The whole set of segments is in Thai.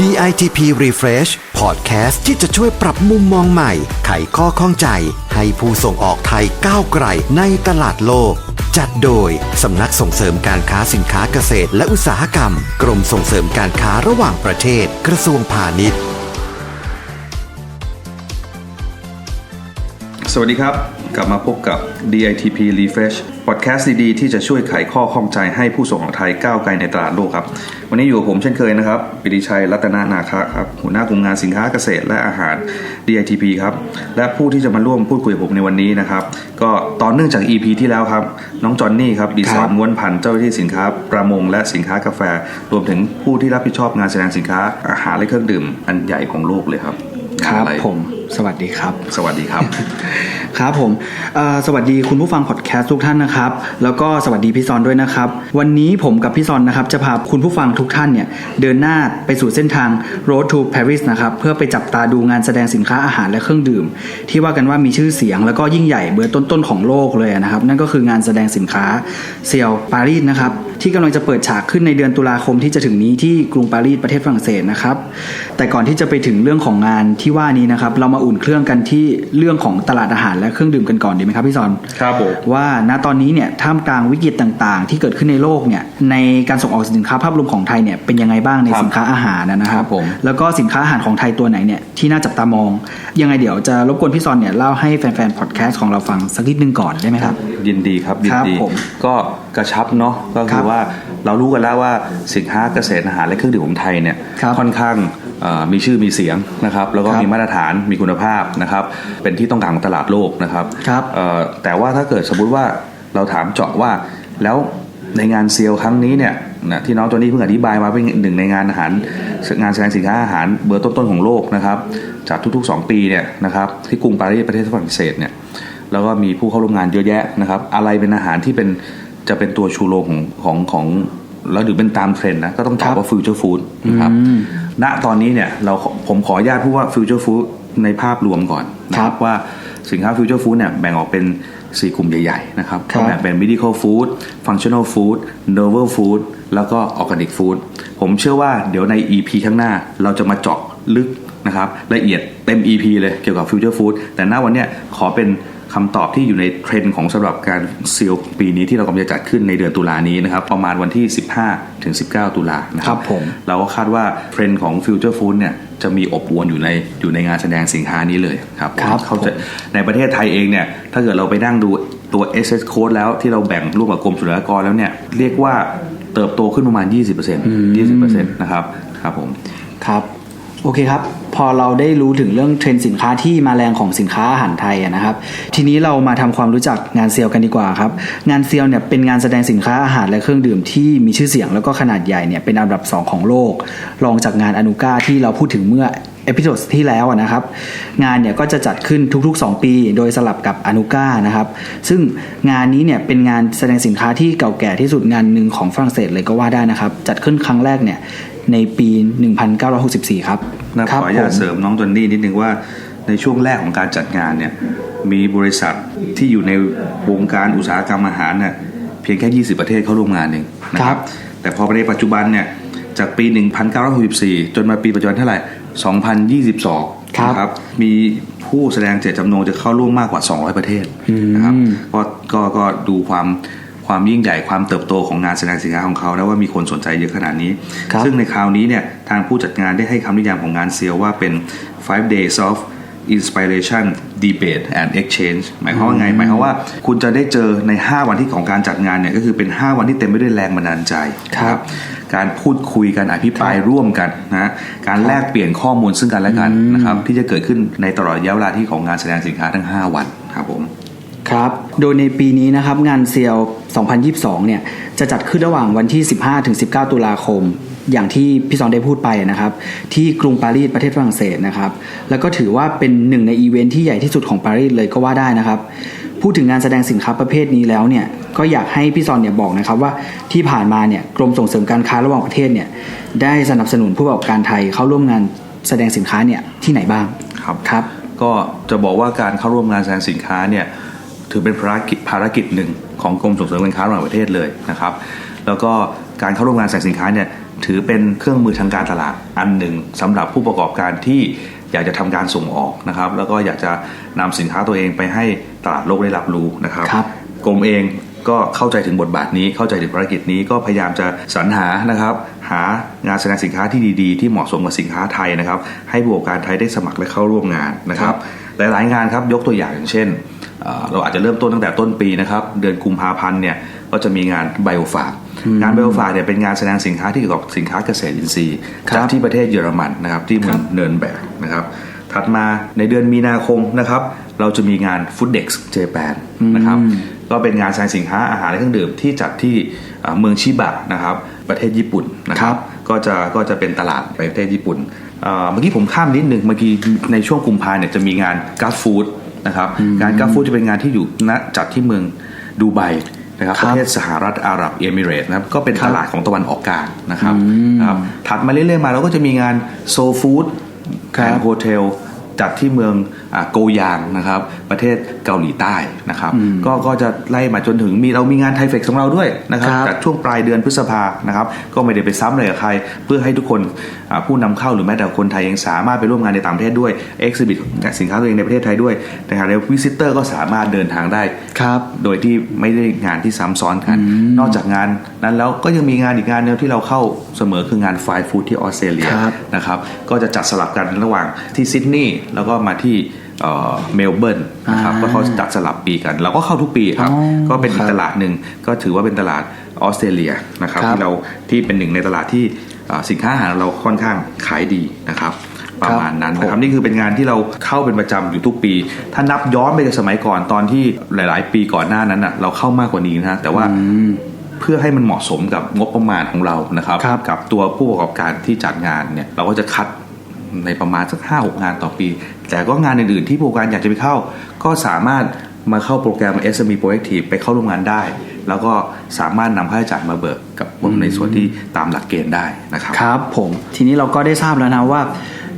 DITP Refresh Podcast ที่จะช่วยปรับมุมมองใหม่ ไขข้อข้องใจ ให้ผู้ส่งออกไทยก้าวไกลในตลาดโลก จัดโดย สำนักส่งเสริมการค้าสินค้าเกษตรและอุตสาหกรรม กรมส่งเสริมการค้าระหว่างประเทศ กระทรวงพาณิชย์ สวัสดีครับ กลับมาพบกับ DITP Refresh พอดแคสต์ดีๆที่จะช่วยไขข้อข้องใจให้ผู้ส่งออกไทยก้าวไกลในตลาดโลกครับ วันนี้อยู่กับผมเช่นเคยนะครับปิติชัยรัตนานาคะครับหัวหน้ากลุ่มงานสินค้าเกษตรและอาหาร DITP ครับและผู้ที่จะมาร่วมพูดคุยกับผมในวันนี้นะครับก็ต่อเนื่องจาก EP ที่แล้วครับน้องจอนนี่ครับดีสอนม้วนพันธุ์เจ้าหน้าที่สินค้าประมงและสินค้ากาแฟ รวมถึงผู้ที่รับผิดชอบงานแสดงสินค้าอาหารและเครื่องดื่มอันใหญ่ของโลกเลยครับครับอะไรผม สวัสดีครับ สวัสดีครับครับผมเอ่อสวัสดีคุณผู้ฟังพอดแคสต์ทุกท่านนะครับ แล้วก็สวัสดีพี่ซอนด้วยนะครับ วันนี้ผมกับพี่ซอนนะครับจะพาคุณผู้ฟังทุกท่านเนี่ยเดินหน้าไปสู่เส้นทาง Road to Paris นะครับเพื่อไปจับตาดูงานแสดงสินค้าอาหารและเครื่องดื่ม ที่ว่ากันว่ามีชื่อเสียงแล้วก็ยิ่งใหญ่เบอร์ต้นๆของโลกเลยนะครับ นั่นก็คืองานแสดงสินค้าเซียวปารีสนะครับที่กำลังจะเปิดฉากขึ้นในเดือนตุลาคมที่จะถึงนี้ที่กรุงปารีสประเทศฝรั่งเศสนะครับแต่ก่อนที่จะไปถึงเรื่องของงานที่ว่านี้นะครับเรามาอุ่นเครื่องกันที่เรื่องของตลาดอาหารและเครื่องดื่มกันก่อนดีไหมครับพี่ซอนครับผมว่าณตอนนี้เนี่ยท่ามกลางวิกฤตต่างๆ ที่เกิดขึ้นในโลกเนี่ยในการส่งออกสินค้าภาพรวมของไทยเนี่ยเป็นยังไงบ้างในครับสินค้าอาหารนะคครัรับบผมแล้วก็สินค้าอาหารของไทยตัวไหนเนี่ยที่น่าจับตามอง ยังไงเดี๋ยวจะรบกวนพี่ซอนเนี่ยเล่าให้แฟนๆพอดแคสต์ของเราฟังสักนิดนึงก่อนได้ไหมครับยินดีครับยินดีครับผมก็กระชับเนาะก็คคืรัอบว่าเรารู้กันแล้วว่าสินค้าเกษตรอาหารและเครื่องดื่มของไทยเนี่ยครับค่อนข้างเอ่อ มีชื่อมีเสียงนะครับ แล้วก็ครับมีมาตรฐานมีคุณภาพนะครับ เป็นที่ต้องการของตลาดโลกนะครับครับเอ่อแต่ว่าถ้าเกิดสมมุติว่าเราถามเจาะว่าแล้วในงานเซลล์ครั้งนี้เนี่ยนะที่น้องตัวนี้เพิ่งอธิบายมาเป็นหนึ่งในงานอาหารงานแสดงสินค้าอาหารเบอร์ต้นๆของโลกนะครับจัดทุกๆ 2 ปีเนี่ยนะครับที่กรุงปารีสประเทศฝรั่งเศสเนี่ยแล้วก็มีผู้เข้าร่วมงานเยอะแยะนะครับ อะไรเป็นอาหารที่เป็นจะเป็นตัวชูโรงของของของ แล้วหรือเป็นตามเทรนด์นะก็ต้องตอบครับว่าฟิวเจอร์ฟู้ดนะครับอืมณตอนนี้เนี่ยเราผมขออนุญาตพูดว่าฟิวเจอร์ฟู้ดในภาพรวมก่อนนะคครัรับบว่าสินค้าฟิวเจอร์ฟู้ดเนี่ยแบ่งออกเป็น 4 กลุ่มใหญ่ ๆ นะครับครับก็แบ่งเป็น medical food functional food novel food แล้วก็ organic food ผมเชื่อว่าเดี๋ยวใน EP ข้างหน้าเราจะมาเจาะลึกนะครับละเอียดเต็ม EP เลยเกี่ยวกับ future food แต่หน้าวันเนี้ยขอเป็น คำตอบที่อยู่ในเทรนด์ของสำหรับการซีลปีนี้ที่เรากำลังจะจัดขึ้นในเดือนตุลานี้นะครับ ประมาณวันที่ 15 ถึง 19 ตุลานะคครัรับบผมเราก็คาดว่าเทรนด์ของ future food เนี่ยจะมีอบอวนอยู่ในอยู่ในงานแสดงสินค้านี้เลยครับครับเขาจะผมในประเทศไทยเองเนี่ยถ้าเกิดเราไปนั่งดูตัว SS code แล้วที่เราแบ่งร่วมกับกรมศุลกากรแล้วเนี่ยเรียกว่าเติบโตขึ้นประมาณ 20% 20%นะครับครับผมครับ โอเคครับ พอเราได้รู้ถึงเรื่องเทรนด์สินค้าที่มาแรงของสินค้าอาหารไทยนะครับ ทีนี้เรามาทำความรู้จักงานเซลล์กันดีกว่าครับ งานเซลล์เนี่ยเป็นงานแสดงสินค้าอาหารและเครื่องดื่มที่มีชื่อเสียงแล้วก็ขนาดใหญ่เนี่ยเป็นอันดับ 2 ของโลก รองจากงานอนุกาที่เราพูดถึงเมื่อเอพิโซดที่แล้วนะครับ งานเนี่ยก็จะจัดขึ้นทุก ๆ 2 ปี โดยสลับกับอนุกานะครับ ซึ่งงานนี้เนี่ยเป็นงานแสดงสินค้าที่เก่าแก่ที่สุดงานหนึ่งของฝรั่งเศสเลยก็ว่าได้นะครับ จัดขึ้นครั้งแรกเนี่ย ในปี 1964 ครับนะขครัออนุญาตผมเสริมน้องจอนนี่นิดนึงว่าในช่วงแรกของการจัดงานเนี่ยมีบริษัทที่อยู่ในวงการอุตสาหกรรมอาหารเนี่ยเพียงแค่ 20 ประเทศเข้าร่วมงานเองนะคครัรับบแต่พอในปัจจุบันเนี่ยจากปี 1964 จนมาปีปัจจุบันเท่าไหร่ 2022 ครับนะครับมีผู้แสดงเจตจำนงจะเข้าร่วมมากกว่า 200 ประเทศนะครับก็ก็ก็ดูความ ความยิ่งใหญ่ความเติบโตของงานแสดงสินค้าของเขาแล้วว่ามีคนสนใจเยอะขนาดนี้ครับซึ่งในคราวนี้เนี่ยทางผู้จัดงานได้ให้คำนิยามของงานเซียวว่าเป็น five days of inspiration debate and exchange หมายความว่าไง หมายความว่าคุณจะได้เจอใน 5 วันที่ของการจัดงานเนี่ยก็คือเป็น 5 วันที่เต็มไปด้วยแรงบันดาลใจครับ การพูดคุยกันอภิปรายร่วมกันนะการแลกเปลี่ยนข้อมูลซึ่งกันและกันนะครับที่จะเกิดขึ้นในตลอดระยะเวลาที่ของงานแสดงสินค้าทั้ง 5 วันครับผม ครับ โดยในปีนี้นะครับงานเซียว 2022 เนี่ยจะจัดขึ้นระหว่างวันที่ 15ถึง19 ตุลาคม อย่างที่พี่ซอนได้พูดไปนะครับ ที่กรุงปารีสประเทศฝรั่งเศสนะครับ แล้วก็ถือว่าเป็นหนึ่งในอีเวนท์ที่ใหญ่ที่สุดของปารีสเลยก็ว่าได้นะครับ พูดถึงงานแสดงสินค้าประเภทนี้แล้วเนี่ยก็อยากให้พี่ซอนเนี่ยบอกนะครับว่าที่ผ่านมาเนี่ยกรมส่งเสริมการค้าระหว่างประเทศเนี่ยได้สนับสนุนผู้ประกอบการไทยเข้าร่วมงานแสดงสินค้าเนี่ยที่ไหนบ้างครับครับ ก็จะบอกว่าการเข้าร่วมงานแสดงสินค้าเนี่ย ถือเป็นภารกิจภารกิจหนึ่งของกรมส่งเสริมการค้าระหว่างประเทศเลยนะครับ แล้วก็การเข้าร่วมงานแสดงสินค้าเนี่ยถือเป็นเครื่องมือทางการตลาดอันหนึ่งสำหรับผู้ประกอบการที่อยากจะทำการส่งออกนะครับ แล้วก็อยากจะนำสินค้าตัวเองไปให้ตลาดโลกได้รับรู้นะครับครับกรมเองก็เข้าใจถึงบทบาทนี้เข้าใจถึงภารกิจนี้ก็พยายามจะสรรหานะครับ หางานแสดงสินค้าที่ดีๆ ที่เหมาะสมกับสินค้าไทยนะครับ ให้ผู้ประกอบการไทยได้สมัครและเข้าร่วมงานนะครับ หลายๆงานครับยกตัวอย่างอย่างเช่น เอ่อเราอาจจะเริ่มต้นตั้งแต่ต้นปีนะครับเดือนกุมภาพันธ์เนี่ยก็จะมีงานไบโอฟาร์งานไบโอฟาร์เนี่ยเป็นงานแสดงสินค้าที่เกี่ยวกับสินค้าเกษตรอินทรีย์ครับจัดที่ประเทศเยอรมันนะครับที่เมืองเนิร์นแบกนะครับถัดมาในเดือนมีนาคมนะครับเราจะมีงาน Food Dex Japan นะครับก็เป็นงานแสดงสินค้าอาหารและเครื่องดื่มที่จัดที่เอ่อเมืองชิบะนะครับประเทศญี่ปุ่นนะครับก็จะก็จะเป็นตลาดไปประเทศญี่ปุ่นเอ่อเมื่อกี้ผมข้ามนิดหนึ่งเมื่อกี้ในช่วงกุมภาเนี่ยจะมีงานก a ฟฟู้ด นะครับงานก a ฟฟู้ดจะเป็นงานที่อยู่ณจัดที่เมืองดูไบนะครับคปรับระเทศสหรัฐอาหรับเอมิเรตส์นะครับก็เป็นครับตลาดของตะวันออกกลางนะครับนะครับถัดมาเรื่อยๆมาเราก็จะมีงานโซฟู้ดครับแอนด์โฮเทลจัดที่เมืองอ่า โกยางนะครับ ประเทศเกาหลีใต้นะครับ ก็ก็จะไล่มาจนถึงมีเรามีงานไทเฟกของเราด้วยนะครับครับจัดช่วงปลายเดือนพฤษภานะครับ ก็ไม่ได้ไปซ้ำอะไรกับใคร เพื่อให้ทุกคนอ่าผู้นำเข้าหรือแม้แต่คนไทยเองสามารถไปร่วมงานในต่างประเทศด้วยเอ็กซิบิทสินค้าตัวเองในประเทศไทยด้วยนะครับแล้ววิสิเตอร์ก็สามารถเดินทางได้ครับโดยที่ไม่ได้งานที่ซ้ำซ้อนกัน นอกจากงานนั้นแล้วก็ยังมีงานอีกงานหนึงที่เราเข้าเสมอคืองานไฟฟู้ดที่ออสเตรเลียครับนะครับก็จะจัดสลับกันระหว่างที่ซิดนีย์แล้วก็มาที่ เอ่อเมลเบิร์นนะครับอ่าก็เขาจัดสลับปีกันเราก็เข้าทุกปีครับอ๋อก็เป็นอีครักบตลาดหนึ่งก็ถือว่าเป็นตลาดออสเตรเลียนะครับครับที่เราที่เป็นหนึ่งในตลาดที่อ่าสินค้าอาหารเราค่อนข้างขายดีนะครับประมาณนั้นนะครับนี่คือเป็นงานที่เราเข้าเป็นประจำอยู่ทุกปี ถ้านับย้อนไปในสมัยก่อนตอนที่หลาย ๆ ปีก่อนหน้านั้นน่ะเราเข้ามากกว่านี้นะฮะแต่ว่าเพื่อให้มันเหมาะสมกับงบประมาณของเรานะครับครับกับตัวผู้ประกอบการที่จัดงานเนี่ยเราก็จะคัด ในประมาณสักห้าหกงานต่อปี แต่ก็งานอื่นๆที่ผู้ประกอบการอยากจะไปเข้า ก็สามารถมาเข้าโปรแกรม SME Proactive ไปเข้าร่วมงานได้ แล้วก็สามารถนำค่าใช้จ่ายมาเบิกกับในส่วนที่ตามหลักเกณฑ์ได้นะครับครับผมทีนี้เราก็ได้ทราบแล้วนะว่า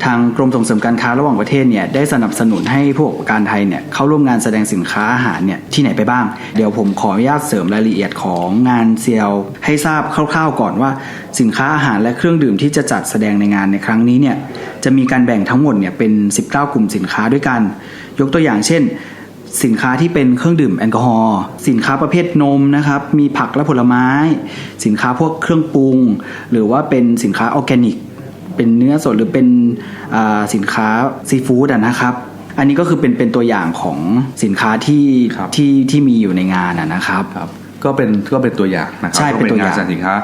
ทางกรมส่งเสริมการค้าระหว่างประเทศเนี่ยได้สนับสนุนให้ผู้ประกอบการไทยเนี่ยเข้าร่วมงานแสดงสินค้าอาหารเนี่ยที่ไหนไปบ้าง เดี๋ยวผมขออนุญาตเสริมรายละเอียดของงานเซียลให้ทราบคร่าวๆก่อนว่า สินค้าอาหารและเครื่องดื่มที่จะจัดแสดงในงานในครั้งนี้เนี่ยจะมีการแบ่งทั้งหมดเนี่ยเป็น 19 กลุ่มสินค้าด้วยกัน ยกตัวอย่างเช่นสินค้าที่เป็นเครื่องดื่มแอลกอฮอล์สินค้าประเภทนมนะครับ มีผักและผลไม้ สินค้าพวกเครื่องปรุง หรือว่าเป็นสินค้าออร์แกนิก เป็นเนื้อสดหรือเป็นอ่าสินค้าซีฟู้ดอะนะครับ อันนี้ก็คือเป็นเป็นตัวอย่างของสินค้าที่ครับที่ที่มีอยู่ในงานอะนะครับครับก็เป็นก็เป็นตัวอย่างนะครัใช่ก็เป็นตัวอย่างงานแสดงสินค้า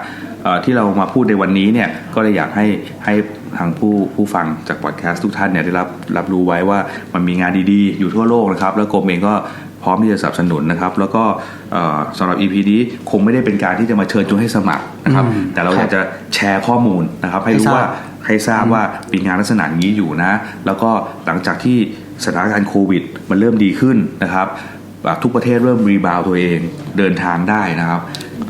เอ่อที่เรามาพูดในวันนี้เนี่ยก็เลยอยากให้ให้ ทางผู้ผู้ฟังจากพอดแคสต์ทุกท่านเนี่ยได้รับรับรู้ไว้ว่ามันมีงานดีๆ อยู่ทั่วโลกนะครับ แล้วกรมเองก็พร้อมที่จะสนับสนุนนะครับ แล้วก็เอ่อสำหรับ EP นี้คงไม่ได้เป็นการที่จะมาเชิญชวนให้สมัครนะครับอืมแต่เราครับอยากจะแชร์ข้อมูลนะครับ ให้ให้รู้ทราบว่าให้ทราบว่ามีงานลักษณะนี้อยู่นะ แล้วก็หลังจากที่สถานการณ์โควิด มันเริ่มดีขึ้นนะครับอะทุกประเทศเริ่มรีบาวตัวเองเดินทางได้นะครับ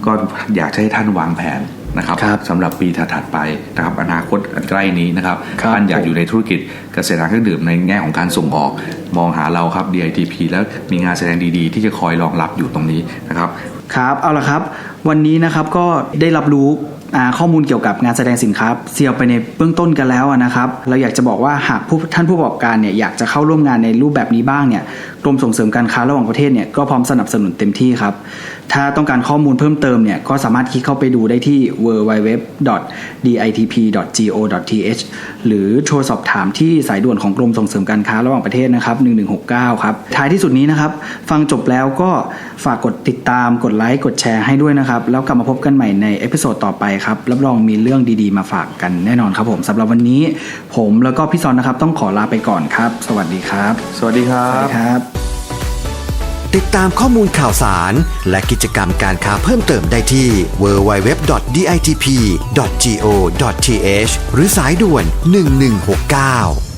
ก็อยากจะให้ท่านวางแผน นะครับครับสำหรับปีถัดๆไปนะครับอนาคตอันใกล้นี้นะครับครับท่านอยากผมอยู่ในธุรกิจเกษตรเครื่องดื่มในแง่ของการส่งออก มองหาเราครับ DITP แล้วมีงานแสดงดีๆ ที่จะคอยรองรับอยู่ตรงนี้นะครับครับเอาละครับวันนี้นะครับก็ได้รับรู้ข้อมูลเกี่ยวกับงานแสดงสินค้าเซียวไปในเบื้องต้นกันแล้วนะครับ เราอยากจะบอกว่าหากท่านผู้ประกอบการเนี่ยอยากจะเข้าร่วมงานในรูปแบบนี้บ้างเนี่ยกรมส่งเสริมการค้าระหว่างประเทศเนี่ยก็พร้อมสนับสนุนเต็มที่ครับ ถ้าต้องการข้อมูลเพิ่มเติมเนี่ยก็สามารถคลิกเข้าไปดูได้ที่ www.ditp.go.th หรือโทรสอบถามที่สายด่วนของกรมส่งเสริมการค้าระหว่างประเทศนะครับ 1169 ครับ ท้ายที่สุดนี้นะครับ ฟังจบแล้วก็ฝากกดติดตามกดไลค์กดแชร์ให้ด้วยนะครับแล้วกลับมาพบกันใหม่ในเอพิโซดต่อไปครับ รับรองมีเรื่องดีๆมาฝากกันแน่นอนครับผมสำหรับวันนี้ผมแล้วก็พี่ซอนนะครับ ต้องขอลาไปก่อนครับ สวัสดีครับ สวัสดีครัสวัสบดีครับ ติดตามข้อมูลข่าวสาร และกิจกรรมการค้าเพิ่มเติมได้ที่ www.ditp.go.th หรือสายด่วน 1169